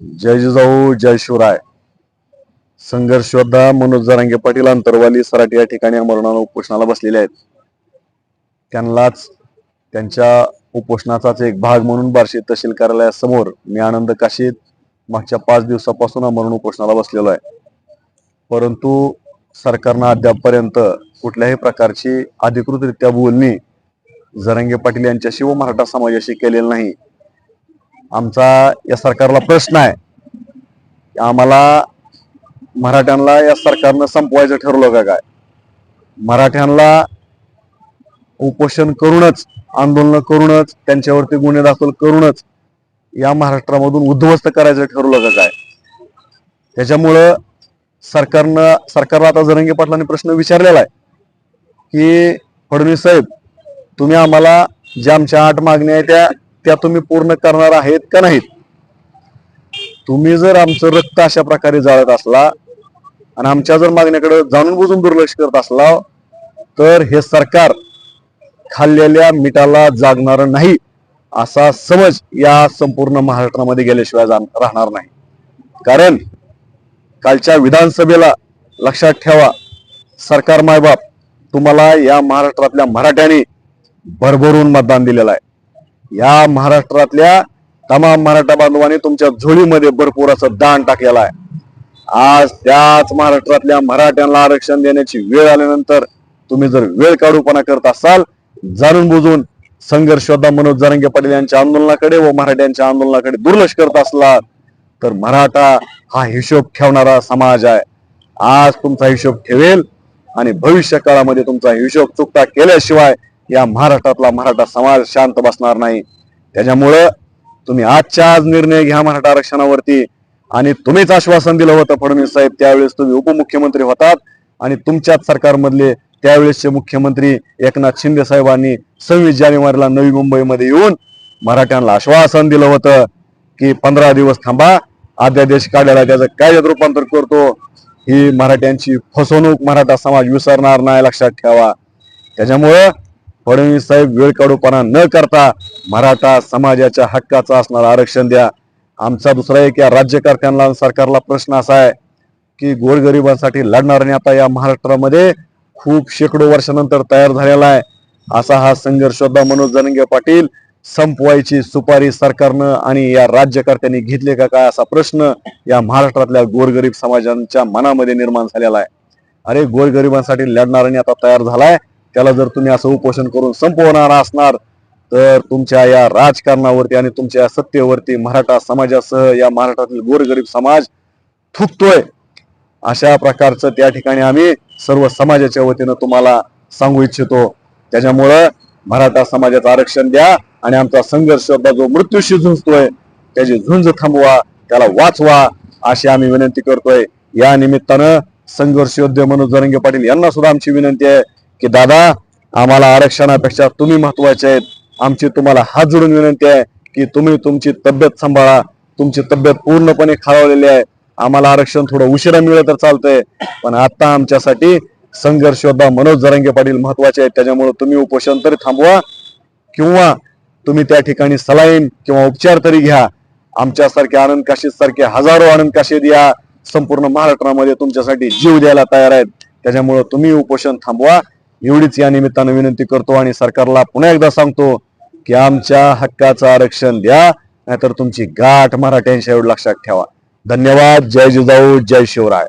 जय जिजाऊ जय शिवराय. संघर्ष योद्धा मनोज जरांगे पाटील अंतरवाली सराटी या ठिकाणी अमरणाला उपोषणाला बसलेले आहेत. त्यांनाच त्यांच्या उपोषणाचाच एक भाग म्हणून बार्शी तहसील कार्यालयासमोर मी आनंद काशीत मागच्या पाच दिवसापासून अमरण उपोषणाला बसलेलो आहे. परंतु सरकारनं अद्यापपर्यंत कुठल्याही प्रकारची अधिकृतरित्या बोलणी जरंगे पाटील यांच्याशी व मराठा समाजाशी केलेली नाही. आमचा या सरकारला प्रश्न आहे. आम्हाला मराठ्यांना या सरकारनं संपवायचं ठरवलं का काय? मराठ्यांना उपोषण करूनच आंदोलन करूनच त्यांच्यावरती गुन्हे दाखल करूनच या महाराष्ट्रामधून उद्ध्वस्त करायचं ठरवलं का काय? त्याच्यामुळं सरकारनं सरकारला आता जरंगे पाटलांनी प्रश्न विचारलेला आहे की फडणवीस साहेब तुम्ही आम्हाला ज्या आमच्या आठ मागण्या आहेत त्या त्या तुम्ही पूर्ण करणार आहेत का नाहीत? तुम्ही जर आमचं रक्त अशा प्रकारे जाळत असला आणि आमच्या जर मागण्याकडे जाणून बुजून दुर्लक्ष करत असला तर हे सरकार खाल्लेल्या मिठाला जागणार नाही असा समज या संपूर्ण महाराष्ट्रामध्ये गेल्याशिवाय जाण- राहणार नाही. कारण कालच्या विधानसभेला लक्षात ठेवा सरकार मायबाप तुम्हाला या महाराष्ट्रातल्या मराठ्यांनी भरभरून मतदान दिलेलं आहे. या महाराष्ट्रातल्या तमाम मराठा बांधवांनी तुमच्या झोळीमध्ये भरपूर असं दान टाकलेला आहे. आज त्याच महाराष्ट्रातल्या मराठ्यांना आरक्षण देण्याची वेळ आल्यानंतर तुम्ही जर वेळ काढूपणा करत असाल जाणून बुजून संघर्ष मनोज जरंगे पाटील यांच्या आंदोलनाकडे व मराठ्यांच्या आंदोलनाकडे दुर्लक्ष करत असला तर मराठा हा हिशोब ठेवणारा समाज आहे. आज तुमचा हिशोब ठेवेल आणि भविष्य काळामध्ये तुमचा हिशोब चुकता केल्याशिवाय या महाराष्ट्रातला मराठा समाज शांत बसणार नाही. त्याच्यामुळं तुम्ही आजच्या आज निर्णय घ्या मराठा आरक्षणावरती. आणि तुम्हीच आश्वासन दिलं होतं फडणवीस साहेब त्यावेळेस तुम्ही उपमुख्यमंत्री होतात. आणि तुमच्याच सरकारमधले त्यावेळेसचे मुख्यमंत्री एकनाथ शिंदे साहेबांनी सव्वीस जानेवारीला नवी मुंबईमध्ये येऊन मराठ्यांना आश्वासन दिलं होतं की पंधरा दिवस थांबा. अध्यादेश काढायला त्याचं कायद्यात रूपांतर करतो. ही मराठ्यांची फसवणूक मराठा समाज विसरणार नाही लक्षात ठेवा. त्याच्यामुळं फडणवीस साहेब वेळ काढूपणा न करता मराठा समाजाच्या हक्काचं असणारं आरक्षण द्या. आमचा दुसरा एक या राज्यकर्त्यांना सरकारला प्रश्न असा आहे की गोरगरिबांसाठी लढणाऱ्याने आता या महाराष्ट्रामध्ये खूप शेकडो वर्षानंतर तयार झालेला आहे. असा हा संघर्षोद्धा मनोज जरंगे पाटील संपवायची सुपारी सरकारनं आणि या राज्यकर्त्यांनी घेतले का काय असा प्रश्न या महाराष्ट्रातल्या गोरगरीब समाजांच्या मनामध्ये निर्माण झालेला आहे. अरे गोरगरिबांसाठी लढणाऱ्याने आता तयार झालाय. त्याला जर तुम्ही असं उपोषण करून संपवणार असणार तर तुमच्या या राजकारणावरती आणि तुमच्या सत्तेवरती मराठा समाजासह या महाराष्ट्रातील गोरगरीब समाज थुकतोय. अशा प्रकारचं त्या ठिकाणी आम्ही सर्व समाजाच्या वतीनं तुम्हाला सांगू इच्छितो. त्याच्यामुळं मराठा समाजाचं आरक्षण द्या आणि आमचा संघर्ष जो मृत्यूशी झुंजतोय. त्याची झुंज थांबवा त्याला वाचवा अशी आम्ही विनंती करतोय. या निमित्तानं संघर्ष योद्धे मनोज जरंगे पाटील यांना सुद्धा आमची विनंती आहे. की दादा आम्हाला आरक्षणापेक्षा तुम्ही महत्त्वाचे आहेत. आमची तुम्हाला हात जोडून विनंती आहे की तुम्ही तुमची तब्येत सांभाळा. तुमची तब्येत पूर्णपणे खाळवलेली आहे. आम्हाला आरक्षण थोडं उशिरा मिळलं तर चालतंय. पण आता आमच्यासाठी संघर्ष योद्धा मनोज जरंगे पाटील महत्त्वाचे आहेत. त्याच्यामुळे तुम्ही उपोषण तरी थांबवा किंवा तुम्ही त्या ठिकाणी सलाईन किंवा उपचार तरी घ्या. आमच्यासारखे आनंद काशीद सारखे हजारो आनंद काशीद या संपूर्ण महाराष्ट्रामध्ये तुमच्यासाठी जीव द्यायला तयार आहेत. त्याच्यामुळे तुम्ही उपोषण थांबवा. एवढीच या निमित्तानं विनंती करतो आणि सरकारला पुन्हा एकदा सांगतो की आमच्या हक्काचं आरक्षण द्या नाहीतर तुमची गाठ मराठ्यांच्या एवढं लक्षात ठेवा. धन्यवाद. जय जिजाऊ. जय शिवराय.